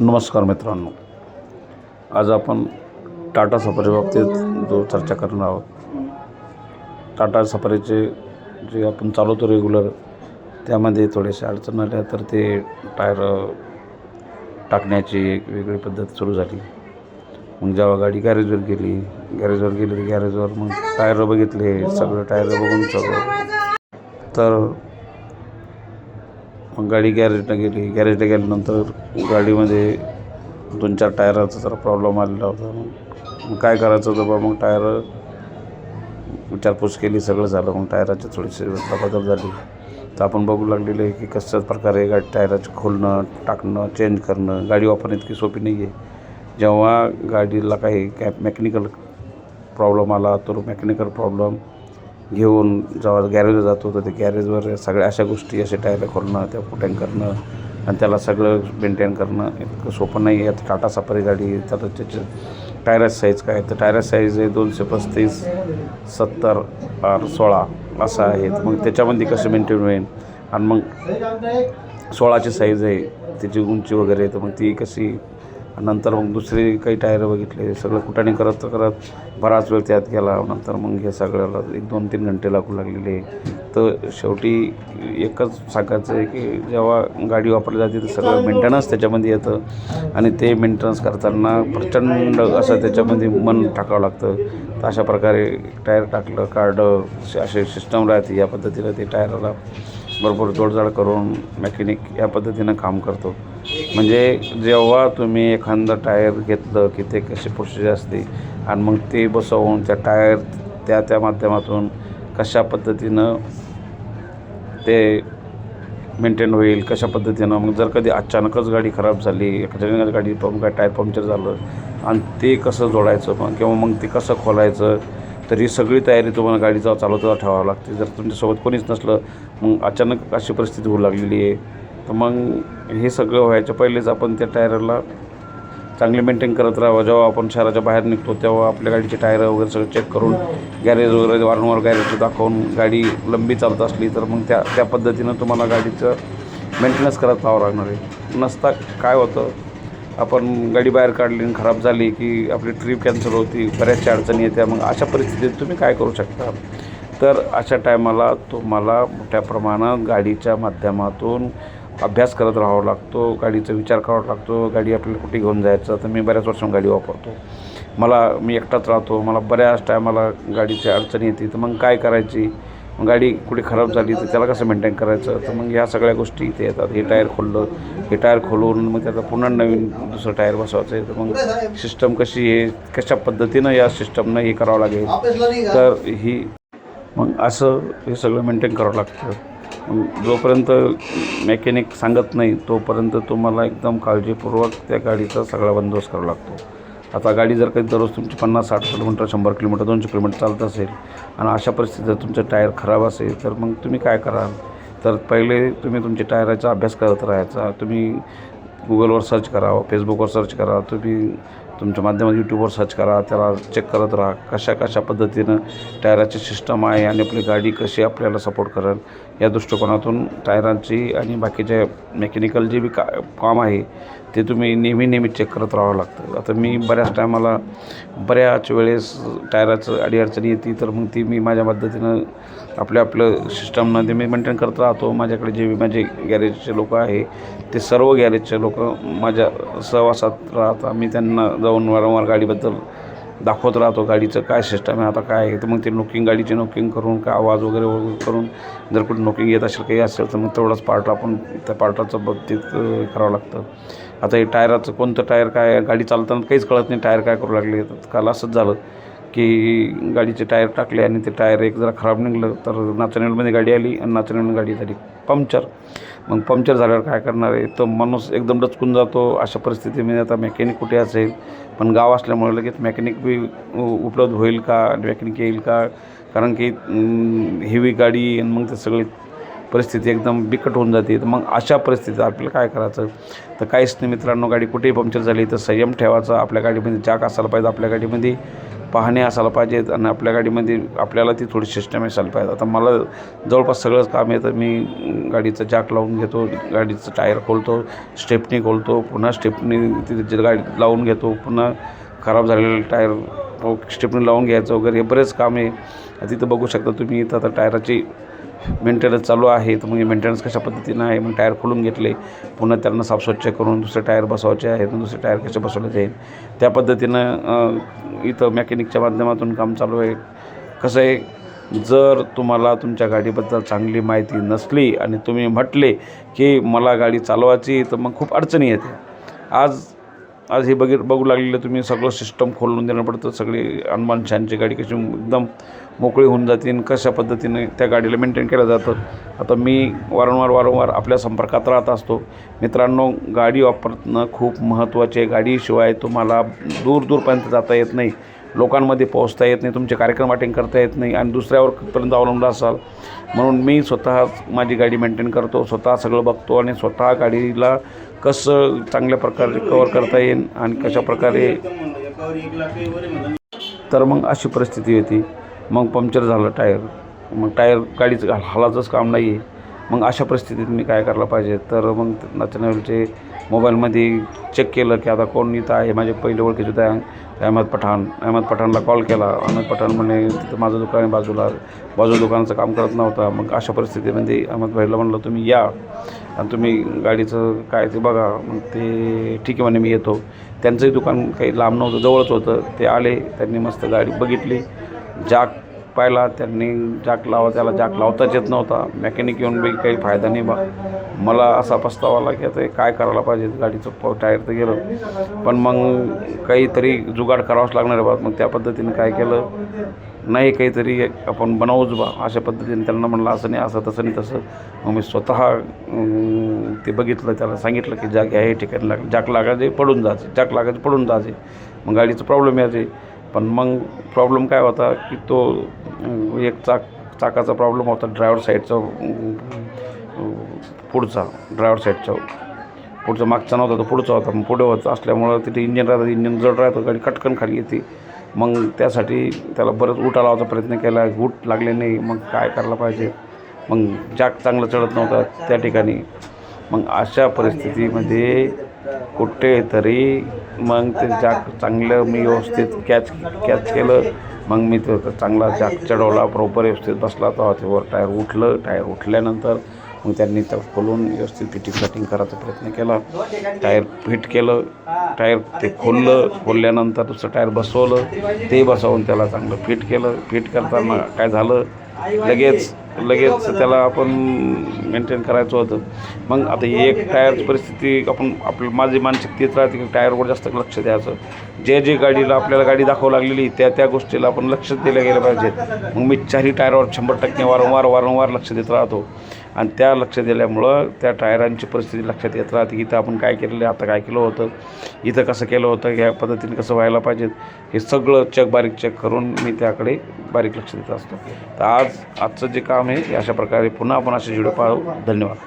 नमस्कार मित्रांनो. आज आपण टाटा सफारी बाबतीत जो चर्चा करणार आहोत. टाटा सफारीचे जे आपण चालवतो रेग्युलर त्यामध्ये थोडेसे अडचण आल्या तर ते टायर टाकण्याची एक वेगळी पद्धत सुरू झाली. मग जेव्हा गाडी गॅरेजवर गेली गॅरेजवर गेली तर गॅरेजवर मग टायर बघितले सगळं टायर बघून सगळं. तर मग गाडी गॅरेजला गेली. गॅरेजला गेल्यानंतर गाडीमध्ये दोन चार टायराचा जरा प्रॉब्लेम आलेला होता. मग काय करायचं होतं बा? मग टायर विचारपूस केली सगळं झालं. मग टायराची थोडीशी बदल झाली. तर आपण बघू लागलेलं आहे की कशाच प्रकारे गाडी टायराचं खोलणं टाकणं चेंज करणं. गाडी वापरणं इतकी सोपी नाही आहे जेव्हा गाडीला काही कॅप मेकॅनिकल प्रॉब्लेम आला तर मेकॅनिकल प्रॉब्लेम घेऊन जेव्हा गॅरेजवर जातो तर ते गॅरेजवर सगळ्या अशा गोष्टी असे टायर खोलणं त्या पुटँग करणं आणि त्याला सगळं मेंटेन करणं इतकं सोपं नाही आहे आता टाटा सफारी गाडी तर त्याचे टायरस साईज काय? तर टायरस साईज आहे दोनशे पस्तीस सत्तर आर सोळा असं आहे मग त्याच्यामध्ये कसं मेंटेन होईल? आणि मग सोळाची साईज आहे त्याची उंची वगैरे तर मग ती कशी नंतर मग दुसरे काही टायर बघितले सगळं कुठाने करत करत बराच वेळ त्यात गेला. नंतर मग हे सगळ्याला एक दोन तीन घंटे लागू लागलेले. तर शेवटी एकच सांगायचं आहे की जेव्हा गाडी वापरली जाते तर सगळं मेंटेनन्स त्याच्यामध्ये येतं. आणि ते मेंटेनन्स करताना प्रचंड असं त्याच्यामध्ये मन टाकावं लागतं. तर अशा प्रकारे टायर टाकलं काढलं असे सिस्टम राहते. या पद्धतीनं ते टायरला बरोबर जोडजाड करून मेकॅनिक या पद्धतीनं काम करतो. म्हणजे जेव्हा तुम्ही एखादं टायर घेतलं की ते कशी प्रोसिजर असते आणि मग ते बसवून त्या टायर त्या त्या माध्यमातून कशा पद्धतीनं ते मेंटेन होईल कशा पद्धतीनं मग जर कधी अचानकच गाडी खराब झाली एखाद्या गाडी पंप काय टायर पंक्चर झालं आणि ते कसं जोडायचं मग किंवा मग ते कसं खोलायचं तर ही सगळी तयारी तुम्हाला गाडीचा चालवता ठेवावं लागते. जर तुमच्यासोबत कोणीच नसलं मग अचानक अशी परिस्थिती होऊ लागलेली आहे. तर मग हे सगळं व्हायच्या पहिलेच आपण त्या टायरला चांगली मेंटेन करत राहावं. जेव्हा आपण शहराच्या बाहेर निघतो तेव्हा आपल्या गाडीचे टायर वगैरे सगळं चेक करून गॅरेज वगैरे वारंवार गॅरेज दाखवून गाडी लंबी चालत असली तर मग त्या त्या पद्धतीनं तुम्हाला गाडीचं मेंटेनन्स करत राहावं लागणार आहे. नसता काय होतं आपण गाडी बाहेर काढली आणि खराब झाली की आपली ट्रिप कॅन्सल होती बऱ्याचशा अडचणी येत्या मग अशा परिस्थितीत तुम्ही काय करू शकता? तर अशा टायमाला तुम्हाला मोठ्या प्रमाणात गाडीच्या माध्यमातून अभ्यास करत राहावा लागतो गाडीचा विचार करावा लागतो गाडी आपल्याला कुठे घेऊन जायचं तर मी बऱ्याच वर्षांनी गाडी वापरतो. मला मी एकटाच राहतो मला बऱ्याच टायमाला गाडीची अडचणी येते तर मग काय करायची? गाडी कुठे खराब झाली तर त्याला कसं मेंटेन करायचं? तर मग ह्या सगळ्या गोष्टी इथे येतात. हे टायर खोललं. हे टायर खोलून मग त्याचा पुन्हा नवीन दुसरं टायर बसवायचं आहे. तर मग सिस्टम कशी आहे? कशा पद्धतीनं या सिस्टमनं हे करावं लागेल? तर ही मग असं हे सगळं मेंटेन करावं लागतं. मग जोपर्यंत मेकॅनिक सांगत नाही तोपर्यंत तुम्हाला एकदम काळजीपूर्वक त्या गाडीचा सगळा बंदोबस्त करावा लागतो. आता गाडी जर काही दररोज तुमची पन्नास साठ किलोमीटर शंभर किलोमीटर दोनशे किलोमीटर चालत असेल आणि अशा परिस्थितीत जर तुमचं टायर खराब असेल तर मग तुम्ही काय कराल? तर पहिले तुम्ही तुमच्या टायराचा अभ्यास करत राहायचा. तुम्ही गुगलवर सर्च करा फेसबुकवर सर्च करा. तुम्ही तुमच्या माध्यमात यूट्यूबवर सर्च करा त्याला चेक करत राहा कशा कशा पद्धतीनं टायराची सिस्टम आहे आणि आपली गाडी कशी आपल्याला सपोर्ट करेल. या दृष्टिकोनातून टायरांची आणि बाकीचे मेकॅनिकल जे बी का काम आहे ते तुम्ही नेहमी नेहमी चेक करत राहावं लागतं. आता मी बऱ्याच टायमाला बऱ्याच वेळेस टायराचं अडीअडचणी येते तर मग ती मी माझ्या पद्धतीनं आपल्या आपलं सिस्टमनं ते मी मेंटेन करत राहतो. माझ्याकडे जे माझे गॅरेजचे लोक आहे ते सर्व गॅरेजचे लोक माझ्या सहवासात राहतात. मी त्यांना जाऊन वारंवार गाडीबद्दल दाखवत राहतो. गाडीचं काय सिस्टम आहे आता काय आहे? तर मग ते नोकिंग गाडीची नोकिंग करून का आवाज वगैरे वगैरे करून जर कुठे नोकिंग येत असेल काही असेल तर मग तेवढंच पार्ट आपण त्या पार्टाचं बाबतीत करावं लागतं. आता हे टायराचं कोणतं टायर काय गाडी चालताना काहीच कळत नाही टायर काय करू लागले. तर काल असंच झालं की गाडीचे टायर टाकले आणि ते टायर एक जरा खराब निघलं तर नाचण्यामध्ये गाडी आली आणि नाचणीमध्ये गाडी झाली. पंक्चर. मग पंक्चर झाल्यावर काय करणार आहे? तर माणूस एकदम डचकून जातो. अशा परिस्थितीमध्ये आता मेकॅनिक कुठे असेल? पण गाव असल्यामुळे लगेच मेकॅनिक बी उपलब्ध होईल का? मेकॅनिक येईल का? कारण की हेवी गाडी आणि मग ते सगळी परिस्थिती एकदम बिकट होऊन जाते. तर मग अशा परिस्थितीत आपल्याला काय करायचं? तर काहीच नाही मित्रांनो गाडी कुठेही पंक्चर झाली तर संयम ठेवायचा. आपल्या गाडीमध्ये जाक असायला पाहिजे आपल्या गाडीमध्ये. पाहणे असायला पाहिजेत आणि आपल्या गाडीमध्ये आपल्याला ती थोडी सिस्टम असायला पाहिजे. आता मला जवळपास सगळंच काम येतं. मी गाडीचं जॅक लावून घेतो गाडीचं टायर खोलतो स्टेपनी खोलतो पुन्हा स्टेपनी तिथे गाडी लावून घेतो पुन्हा खराब झालेलं टायर स्टेपनी लावून घ्यायचं वगैरे हे बरेच काम. आहे तिथं बघू शकता तुम्ही इथं आता टायराची मेंटेनन्स चालू आहे तर मग मेंटेनन्स कशा पद्धतीनं आहे? मग टायर खोलून घेतले पुन्हा त्यांना साफ स्वच्छ करून दुसरे टायर बसवायचे आहेत दुसरे टायर कसे बसवले जाईल? त्या पद्धतीनं इथं मेकॅनिकच्या माध्यमातून काम चालू आहे. कसं आहे? जर तुम्हाला तुमच्या गाडीबद्दल चांगली माहिती नसली आणि तुम्ही म्हटले की मला गाडी चालवायची तर मग खूप अडचणी येते. आज आज हे बघित बघू लागलेलं तुम्ही सगळं सिस्टम खोलून देणं पडतं. सगळी अनुमान छानची गाडी कशी एकदम मोकळी होऊन जाते आणि कशा पद्धतीने त्या गाडीला मेंटेन केलं जातं. आता मी वारंवार वारंवार आपल्या संपर्कात राहत असतो. मित्रांनो गाडी वापरणं खूप महत्त्वाचे आहे गाडीशिवाय तुम्हाला दूर दूरपर्यंत जाता येत नाही. लोकांमध्ये पोहोचता येत नाही तुमचे कार्यक्रम अटेंड करता येत नाही आणि दुसऱ्यावर कुठपर्यंत अवलंबून असाल. म्हणून मी स्वतः माझी गाडी मेंटेन करतो स्वतः सगळं बघतो आणि स्वतः गाडीला कसं चांगल्या प्रकारे कवर करता येईल आणि कशा प्रकारे तर मग अशी परिस्थिती होती. मग पंक्चर झालं टायर. मग टायर गाडीचं घाल हालाचंच काम नाही आहे मग अशा परिस्थितीत मी काय करायला पाहिजे? तर मग नॅशनलचे मोबाईलमध्ये चेक केलं की आता कोण इथं आहे? माझे पहिले ओळखीचे होते. अहमद पठाण अहमद पठाणला कॉल केला. अहमद पठाण म्हणे तिथं माझं दुकान आहे बाजूला. बाजू दुकानाचं काम करत नव्हता. मग अशा परिस्थितीमध्ये म्हणजे अहमद भाईला म्हणलं तुम्ही या आणि तुम्ही गाडीचं काय ते बघा. मग ते ठीक आहे म्हणे मी येतो. त्यांचंही दुकान काही लांब नव्हतं जवळच होतं. ते आले त्यांनी मस्त गाडी बघितली. जाक पाहिला त्यांनी जाक लावा त्याला जाक लावताच येत नव्हता. मेकॅनिक येऊन बी काही फायदा नाही बा. मला असा पस्ताव आला की आता काय करायला पाहिजे? गाडीचं प टायर तर गेलं. पण मग काहीतरी जुगाड करावाच लागणार आहे बा. मग त्या पद्धतीने काय केलं? नाही काहीतरी आपण बनवूच बा. अशा पद्धतीने त्यांना म्हणलं असं नाही असं तसं नाही तसं. मग मी स्वतः ते बघितलं त्याला सांगितलं की जाग ह्या ठिकाणी लाग जाक लागायचे पडून जायचे जाक लागायचे पडून जायचे. मग गाडीचं प्रॉब्लेम यायचे. पण मग प्रॉब्लेम काय होता की तो एक चाक चाकाचा प्रॉब्लेम होता ड्रायव्हर साईडचा पुढचा ड्रायव्हर साईडचा पुढचा मागचा नव्हता तो पुढचा होता. मग पुढे होत असल्यामुळं तिथे इंजिन राहतं इंजिन जड राहतं गाडी कटकन खाली येते. मग त्यासाठी त्याला बरंच उठा लावायचा प्रयत्न केला. गुट लागले नाही मग काय करायला पाहिजे? मग जाक चांगलं चढत नव्हता त्या ठिकाणी. मग अशा परिस्थितीमध्ये कुठेतरी मग ते जाक चांगलं मी व्यवस्थित कॅच कॅच केलं. मग मी तो चांगला जाक चढवला प्रॉपर व्यवस्थित बसला तो त्यावर टायर उठलं. टायर उठल्यानंतर मग त्यांनी त्या खोलून व्यवस्थित फिटिंग कटिंग करायचा प्रयत्न केला. टायर फिट केलं. टायर ते खोललं. खोलल्यानंतर दुसरं टायर बसवलं. ते बसवून त्याला चांगलं फिट केलं. फिट करताना काय झालं? लगेच लगेच त्याला आपण मेंटेन करायचं होतं. मग आता ही एक टायरची परिस्थिती आपण आपलं माझी मानसिक तीच राहते की टायरवर जास्त लक्ष द्यायचं. जे जे गाडीला आपल्याला गाडी दाखवू लागलेली त्या त्या गोष्टीला आपण लक्ष दिलं गेलं पाहिजे. मग मी चारही टायरवर शंभर टक्के वारंवार वारंवार लक्ष देत राहतो. आणि त्या लक्ष दिल्यामुळं त्या टायरांची परिस्थिती लक्षात येत राहते की इथं आपण काय केलेलं आहे आता काय केलं होतं इथं कसं केलं होतं ह्या पद्धतीने कसं व्हायला पाहिजे हे सगळं चेक बारीक चेक करून मी त्याकडे बारीक लक्ष देत असतो. तर आज आजचं जे काम आहे हे अशा प्रकारे पुन्हा आपण असे व्हिडिओ पाहू. धन्यवाद.